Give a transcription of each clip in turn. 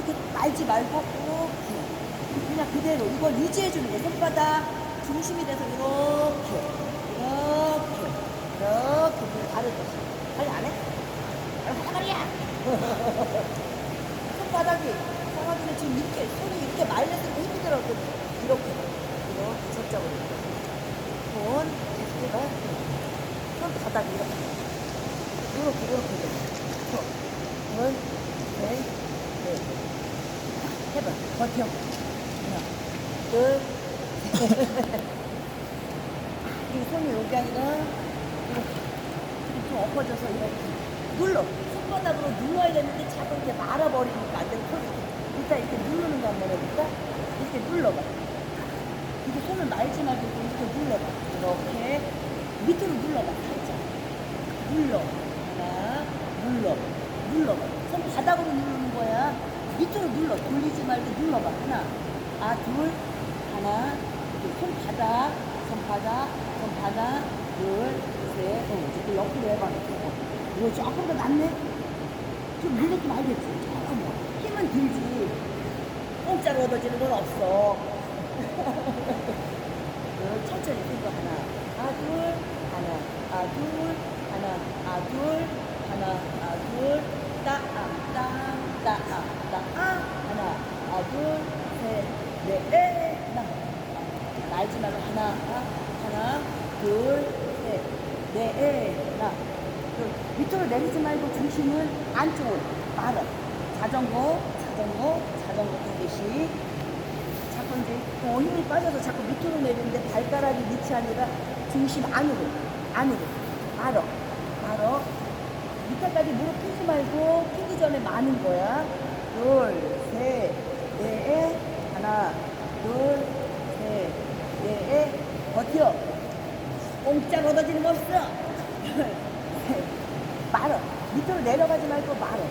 이렇게 말지 말고 이렇게 그냥 그대로 이걸 유지해 주는 거예요. 손바닥 중심이 돼서 이렇게 이렇게 이렇게 가르듯이 빨리 안 해? 아, 말이야. 손바닥이 상하기는 지금 이렇게 손이 이렇게 말려서 힘이 들었거든. 이렇게 이렇게 저쪽으로 손 해봐. 손 바닥 이렇게 이렇게 이렇게 돼. 손, 둘, 셋, 넷. 해봐. 버텨. 하나, 둘, 이 손이 여기 아니라 이렇게 이렇게 좀 엎어져서 이렇게 눌러. 손바닥으로 눌러야 되는데 자꾸 이렇게 말아버리니까 안 되고 손 일단 이렇게 누르는 거 한번 해볼까? 이렇게 눌러봐. 이게 손을 말지 말고 이렇게 눌러봐. 이렇게 밑으로 눌러봐. 살짝. 눌러. 하나, 눌러. 눌러봐. 손 바닥으로 누르는 거야. 밑으로 눌러. 돌리지 말고 눌러봐. 하나. 아, 둘. 하나. 둘. 손 바닥. 손 바닥. 손 바닥. 둘. 셋. 어, 또 옆으로 해봐. 어. 이거 조금 더 낫네? 좀 느낌 알겠지? 조금 더. 힘은 들지. 공짜로 얻어지는 건 없어. 어, 천천히 들고 하나, 아, 둘, 하나, 아, 둘, 하나, 아, 둘, 하나, 아, 둘, 따, 아, 따, 따, 아, 따, 아, 하나, 아, 둘, 셋, 넷, 에, 나. 날지 말고 하나, 아, 하나, 둘, 셋, 넷, 에, 나. 그 밑으로 내리지 말고 중심을 안쪽으로 말아. 자전거, 자전거, 자전거 타듯이. 자꾸 이제 어, 힘이 빠져서 자꾸 밑으로 내리는데 발가락이 밑이 아니라 중심 안으로, 안으로. 말어, 말어. 밑에까지 무릎 펴지 말고 피기 전에 마는 거야. 둘, 셋, 넷, 하나, 둘, 셋, 넷, 버텨. 공짜로 얻어지는 거 없어. 말어. 밑으로 내려가지 말고 말어.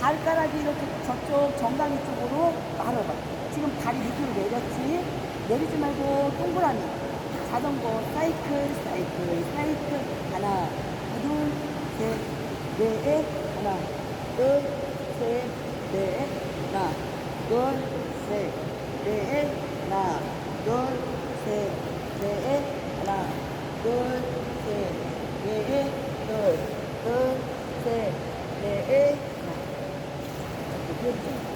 발가락이 이렇게 저쪽 정강이 쪽으로 말아봐. 지금 다리 밑으로 내렸지? 내리지 말고 동그라미. 자전거, 사이클, 사이클, 사이클. 하나, 넷, 하나, 둘, 셋, 넷, 하나, 둘, 셋, 넷, 하나, 둘, 셋, 넷, 하나, 둘, 셋, 넷, 둘, 둘, 셋, 넷, 하나. 이렇게